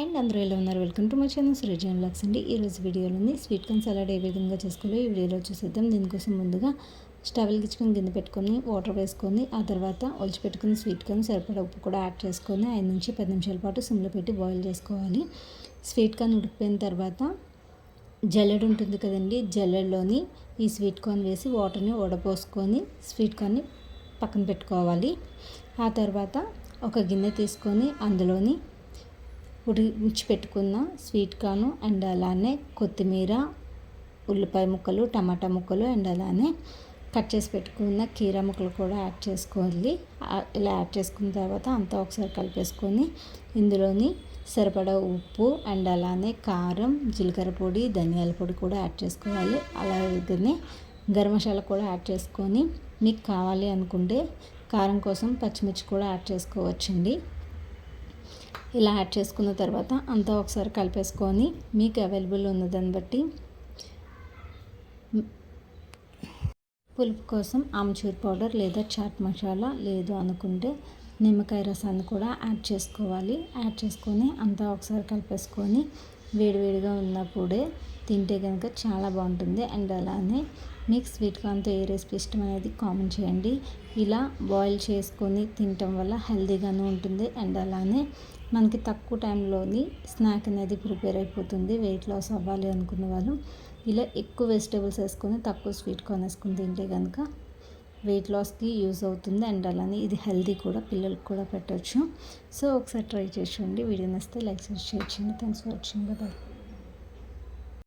And అందరూ ఎలా ఉన్నారు? వెల్కమ్ టు మై ఛానల్ సురేజన్ లాక్స్ అండి. ఈరోజు వీడియోలోని స్వీట్ కార్న్ సలాడ్ ఏ విధంగా చేసుకోవాలో ఈ వీడియోలో చూసేద్దాం. దీనికోసం ముందుగా స్టవ్ గిచ్చుకొని గిన్నె పెట్టుకొని వాటర్ వేసుకొని ఆ తర్వాత ఒలిచి పెట్టుకుని స్వీట్ కార్న్ సరిపడా ఉప్పు కూడా యాడ్ చేసుకొని ఐదు నుంచి పది నిమిషాల పాటు సిమ్లో పెట్టి బాయిల్ చేసుకోవాలి. స్వీట్ కార్న్ ఉడికిపోయిన తర్వాత జల్లెడ ఉంటుంది కదండి జల్లెడలోని ఈ స్వీట్ కార్న్ వేసి వాటర్ని వడపోసుకొని స్వీట్ కార్న్ని పక్కన పెట్టుకోవాలి. ఆ తర్వాత ఒక గిన్నె తీసుకొని అందులోని ఉడిచి పెట్టుకున్న స్వీట్ కార్న్ అండ్ అలానే కొత్తిమీర ఉల్లిపాయ ముక్కలు టమాటా ముక్కలు అండ్ అలానే కట్ చేసి పెట్టుకున్న కీరా ముక్కలు కూడా యాడ్ చేసుకోవాలి. ఇలా యాడ్ చేసుకున్న తర్వాత అంతా ఒకసారి కలిపేసుకొని ఇందులోని సరిపడా ఉప్పు అండ్ అలానే కారం జీలకర్ర పొడి ధనియాల పొడి కూడా యాడ్ చేసుకోవాలి. అలాగనే గరం మసాలా కూడా యాడ్ చేసుకొని మీకు కావాలి అనుకుంటే కారం కోసం పచ్చిమిర్చి కూడా యాడ్ చేసుకోవచ్చండి. ఇలా యాడ్ చేసుకున్న తర్వాత అంతా ఒకసారి కలిపేసుకొని మీకు అవైలబుల్ ఉన్నదాన్ని బట్టి పులుపు కోసం ఆమ్చూర్ పౌడర్ లేదా చాట్ మసాలా లేదు అనుకుంటే నిమ్మకాయ రసాన్ని కూడా యాడ్ చేసుకోవాలి. యాడ్ చేసుకొని అంతా ఒకసారి కలిపేసుకొని వేడివేడిగా ఉన్నప్పుడే తింటే కనుక చాలా బాగుంటుంది. అండ్ అలానే మీకు స్వీట్ కార్న్తో ఏ రెసిపీ ఇష్టం అనేది కామెంట్ చేయండి. ఇలా బాయిల్ చేసుకొని తినటం వల్ల హెల్దీగానే ఉంటుంది. అండ్ అలానే మనకి తక్కువ టైంలోని స్నాక్ అనేది ప్రిపేర్ అయిపోతుంది. వెయిట్ లాస్ అవ్వాలి అనుకున్న వాళ్ళు ఇలా ఎక్కువ వెజిటేబుల్స్ వేసుకొని తక్కువ స్వీట్ కార్న్ వేసుకొని తింటే కనుక వెయిట్ లాస్కి యూజ్ అవుతుంది. అండ్ అలానే ఇది హెల్దీ కూడా పిల్లలకు కూడా పెట్టవచ్చు సో ఒకసారి ట్రై చేసి చూడండి. వీడియో నస్తే లైక్ షేర్ చేయండి. Thanks for watching. బాయ్.